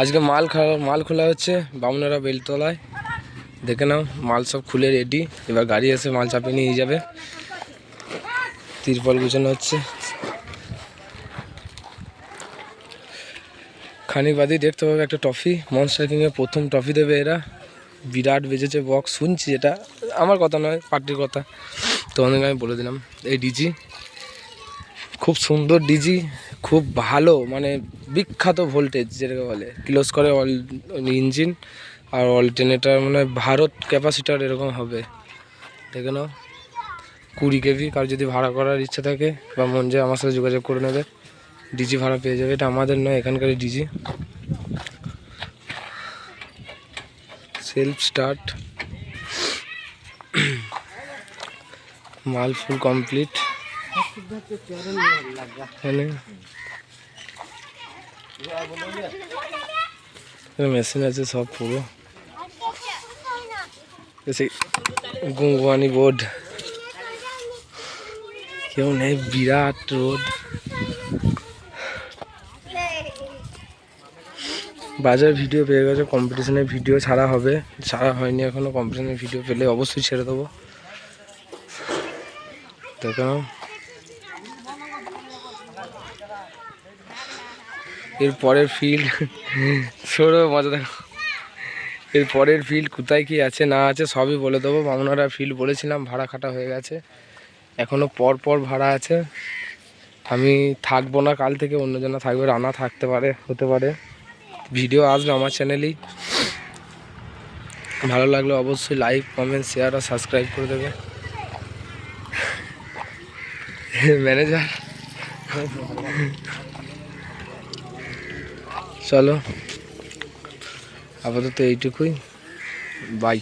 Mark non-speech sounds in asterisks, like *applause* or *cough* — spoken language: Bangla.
আজকে মাল মাল খোলা হচ্ছে বামুনেরা বেলতলায়। দেখে নাও, মাল সব খুলে রেডি এবার গাড়ি এসে মাল চাপিয়ে নিয়ে যাবে। তিরপল গুছানো হচ্ছে। খানিক বাদেই দেখতে পাবে একটা ট্রফি। মনস্টার কিংয়ে প্রথম ট্রফি দেবে এরা। বিরাট বেজেছে বক্স শুনছি এটা। আমার কথা নয়, পার্টির কথা। তো তোমাদেরকে আমি বলে দিলাম। এই ডিজি। খুব সুন্দর ডিজি খুব ভালো মানে বিখ্যাত ভোল্টেজ যেটাকে বলে। ক্লোজ করে অল ইঞ্জিন আর অল্টারনেটার মানে ভারত ক্যাপাসিটার এরকম হবে। দেখে নাও। কুড়ি কেভি, কার যদি ভাড়া করার ইচ্ছা থাকে বা মন যায় আমার সাথে যোগাযোগ করে নেবে। ডিজি ভাড়া পেয়ে যাবে, এটা আমাদের নয়, এখানকারই ডিজি সেলফ স্টার্ট মাল ফুল কমপ্লিট মেশিন আছে, সব পুরো। গুঙ্গুয়ানি বোর্ড। কেউ নেই, বিরাট রোড। বাজার ভিডিও পেয়ে গেছে কম্পিটিশনের ভিডিও ছাড়া হবে। ছাড়া হয়নি এখনও কম্পিটিশনের ভিডিও পেলে অবশ্যই ছেড়ে দেবো। দেখো এর পরের ফিল্ড সরো মজা দেখো। এর পরের ফিল্ড কোথায় কি আছে, না আছে, সবই বলে দেবো। মামনারা ফিল্ড বলেছিলাম, ভাড়া খাটা হয়ে গেছে। এখনও পর পর ভাড়া আছে। আমি থাকব না কাল থেকে, অন্যজনা থাকবে, রানা থাকতে পারে, হতে পারে। ভিডিও আসবে আমার চ্যানেলেই ভালো লাগলে অবশ্যই লাইক কমেন্ট শেয়ার আর সাবস্ক্রাইব করে দেবে। *laughs* ম্যানেজার চলো আপাতত এইটুকুই। বাই